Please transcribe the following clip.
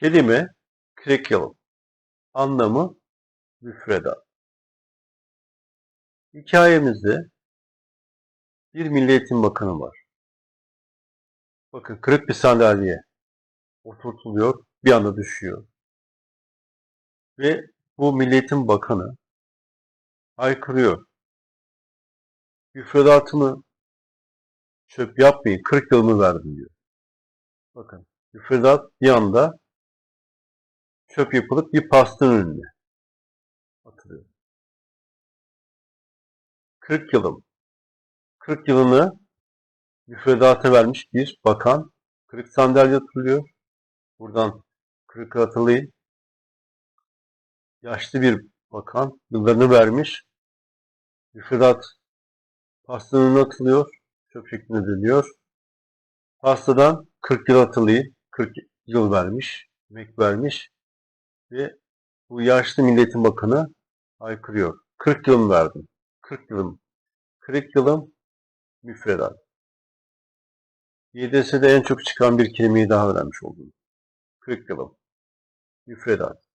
Kelime curriculum. Anlamı müfredat. Hikayemizde bir Milli Bakanı var. Bakın kırık bir sandalye oturtuluyor, bir anda düşüyor. Ve bu Milli Bakanı haykırıyor. Müfredatımı çöp yapmayın, 40 yılımı verdim diyor. Bakın müfredat bir anda çöp yapılıp bir pastanın önüne atılıyor. 40 yılım. 40 yılını müfredata vermiş bir bakan kırık sandalye atılıyor. Buradan kırık atılıyı yaşlı bir bakan yıllarını vermiş. Müfredat pastanın atılıyor. Çöp şeklinde dönüyor. Pastadan 40 yıl atılıyı 40 yıl vermiş. Emek vermiş. Ve bu yaşlı milletin bakanı haykırıyor. 40 yılım verdim. 40 yılım. 40 yılım müfredat. YDS'de en çok çıkan bir kelimeyi daha öğrenmiş oldum. 40 yılım. Müfredat.